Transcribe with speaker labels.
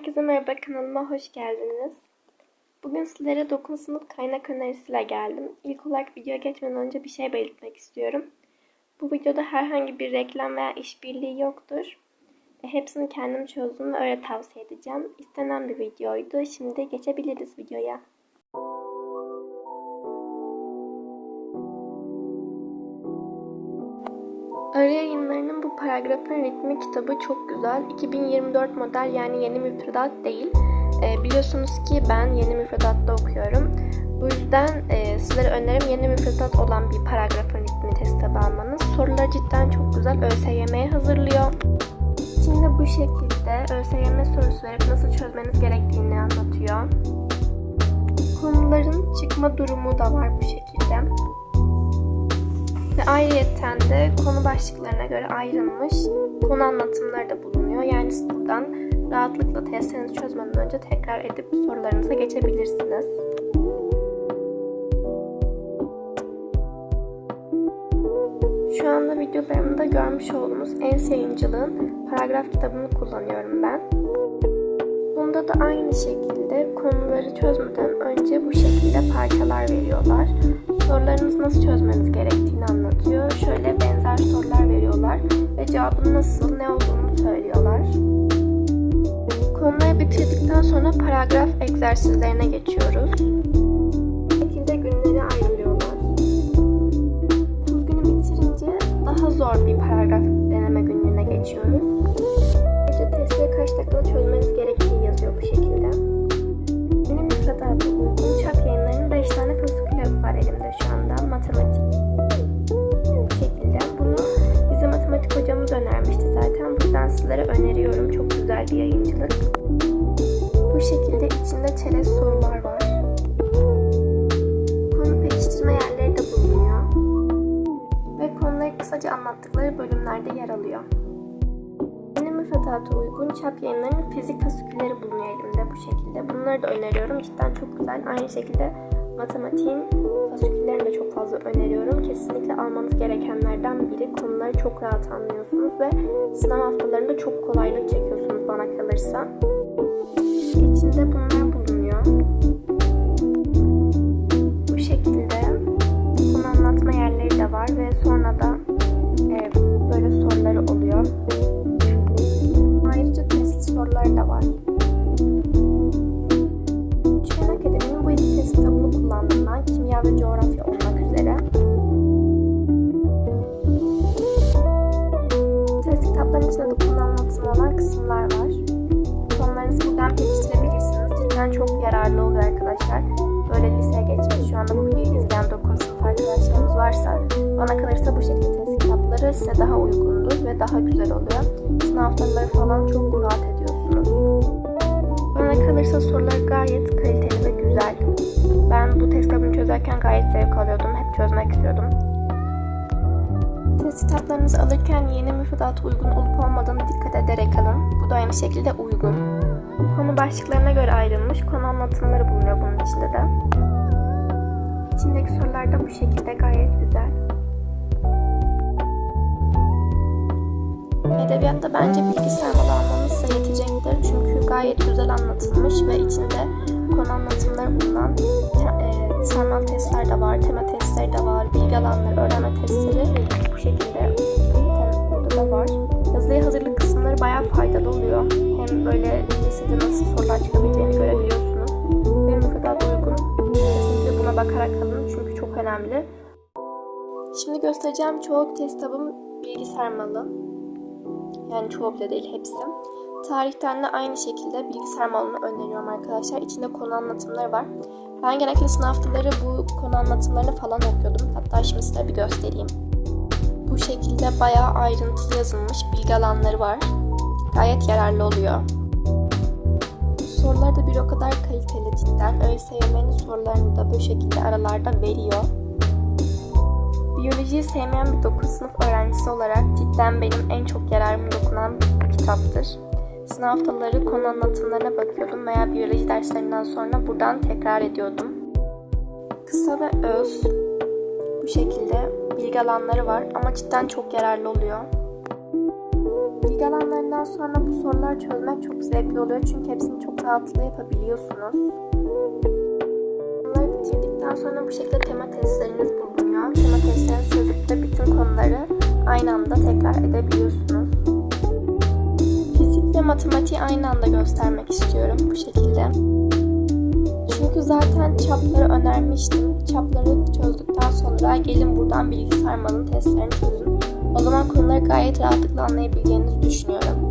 Speaker 1: Herkese merhaba kanalıma hoş geldiniz. Bugün sizlere 9. sınıf kaynak önerisiyle geldim. İlk olarak videoya geçmeden önce bir şey belirtmek istiyorum. Bu videoda herhangi bir reklam veya işbirliği yoktur. E, hepsini kendim çözdüm ve öyle tavsiye edeceğim. İstenen bir videoydu. Şimdi geçebiliriz videoya. Arı yayınlarının bu paragrafın ritmi kitabı çok güzel. 2024 model yani yeni müfredat değil. E, biliyorsunuz ki ben yeni müfredatta okuyorum. Bu yüzden e, sizlere önerim yeni müfredat olan bir paragrafın ritmini test almanız. Sorular cidden çok güzel. ÖSYM'ye hazırlıyor. İçinde bu şekilde ÖSYM sorusu verip nasıl çözmeniz gerektiğini anlatıyor. Konuların çıkma durumu da var bu şekilde. Ayrıyeten de konu başlıklarına göre ayrılmış konu anlatımları da bulunuyor. Yani siz buradan rahatlıkla testinizi çözmeden önce tekrar edip sorularınıza geçebilirsiniz. Şu anda videolarımda görmüş olduğunuz en yayıncılığın paragraf kitabını kullanıyorum ben. Bunda da aynı şekilde konuları çözmeden önce bu şekilde parçalar veriyorlar. Sorularınızı nasıl çözmeniz gerektiğini anlatıyor. Şöyle benzer sorular veriyorlar ve cevabın nasıl, ne olduğunu söylüyorlar. Konuları bitirdikten sonra paragraf egzersizlerine geçiyoruz. Bu şekilde günleri ayrılıyorlar. 30 günü bitirince daha zor bir paragraf deneme günlüğüne geçiyoruz. Ayrıca testi kaç dakikada çözmeniz gerektiği yazıyor bu şekilde. Benim müfredata uygun çap yayınlarının 5 tane fasikülü var elimde şu anda. Matematik. Bu şekilde. Bunu bize matematik hocamız önermişti zaten. Bu yüzden sizlere öneriyorum. Çok güzel bir yayıncılık. Bu şekilde içinde çerez sorular var. Konu pekiştirme yerleri de bulunuyor. Ve konuları kısaca anlattıkları bölümlerde yer alıyor. Müfredata uygun çap yayınlarının fizik fasikülleri bulunuyor elimde bu şekilde. Bunları da öneriyorum. Cidden çok güzel. Aynı şekilde matematiğin fasiküllerini de çok fazla öneriyorum. Kesinlikle almanız gerekenlerden biri. Konuları çok rahat anlıyorsunuz ve sınav haftalarında çok kolaylık çekiyorsunuz bana kalırsa. İçinde bunlar bulunuyor. Bu şekilde konu anlatma yerleri de var ve sonra da soruları da var. Üçgen Akademi'nin bu iki test kitabını kullandım ben. Kimya ve coğrafya olmak üzere. Test kitaplarının içinde de anlatımı olan kısımlar var. Konularınızı buradan pekiştirebilirsiniz. Cidden çok yararlı oluyor arkadaşlar. Böyle liseye geçmiş şu anda bu videoyu izleyen 9 sınıf arkadaşlarımız varsa bana kalırsa bu şekilde test kitapları size daha uygundur ve daha güzel oluyor. Sınav haftaları falan çok rahat ediyorsunuz. Kalırsa sorular gayet kaliteli ve güzel. Ben bu test kitabını çözerken gayet zevk alıyordum. Hep çözmek istiyordum. Test kitaplarınızı alırken yeni müfredata uygun olup olmadığını dikkat ederek alın. Bu da aynı şekilde uygun. Konu başlıklarına göre ayrılmış konu anlatımları bulunuyor bunun içinde de. İçindeki sorular da bu şekilde gayet güzel. Edebiyatta bence bilgi sarmalı almanız size yetecektir. Çünkü gayet güzel anlatılmış ve içinde konu anlatımları bulunan e, sarmal testler de var, tema testleri de var, bilgi alanları, öğrenme testleri bu şekilde burada da var. Yazılıya hazırlık kısımları bayağı faydalı oluyor. Hem böyle lisede nasıl sorular çıkabileceğini görebiliyorsunuz. Benim bu kadar uygun. Kesinlikle buna bakarak alın çünkü çok önemli. Şimdi göstereceğim çoğu kitabım bilgi sarmalı. Yani çoğu bile değil hepsi. Tarihten de aynı şekilde bilgisayar malını öneriyorum arkadaşlar. İçinde konu anlatımları var. Ben genellikle sınav haftaları bu konu anlatımlarını falan okuyordum. Hatta şimdi size bir göstereyim. Bu şekilde bayağı ayrıntılı yazılmış bilgi alanları var. Gayet yararlı oluyor. Sorular da bir o kadar kaliteli cidden. ÖSYM'nin sorularını da bu şekilde aralarda veriyor. Biyolojiyi sevmeyen bir 9 sınıf öğrencisi olarak cidden benim en çok yararıma dokunan bir kitaptır. Sınav haftaları konu anlatımlarına bakıyordum veya biyoloji derslerinden sonra buradan tekrar ediyordum. Kısa ve öz bu şekilde bilgi alanları var ama cidden çok yararlı oluyor. Bilgi alanlarından sonra bu soruları çözmek çok zevkli oluyor. Çünkü hepsini çok rahatlıkla yapabiliyorsunuz. Bunları bitirdikten sonra bu şekilde tema testleriniz bulunuyor. Tema aynı anda tekrar edebiliyorsunuz. Fizik ve matematiği aynı anda göstermek istiyorum bu şekilde. Çünkü zaten çapları önermiştim. Çapları çözdükten sonra gelin buradan bilgisayar malın testlerini çözün. O zaman konuları gayet rahatlıkla anlayabileceğinizi düşünüyorum.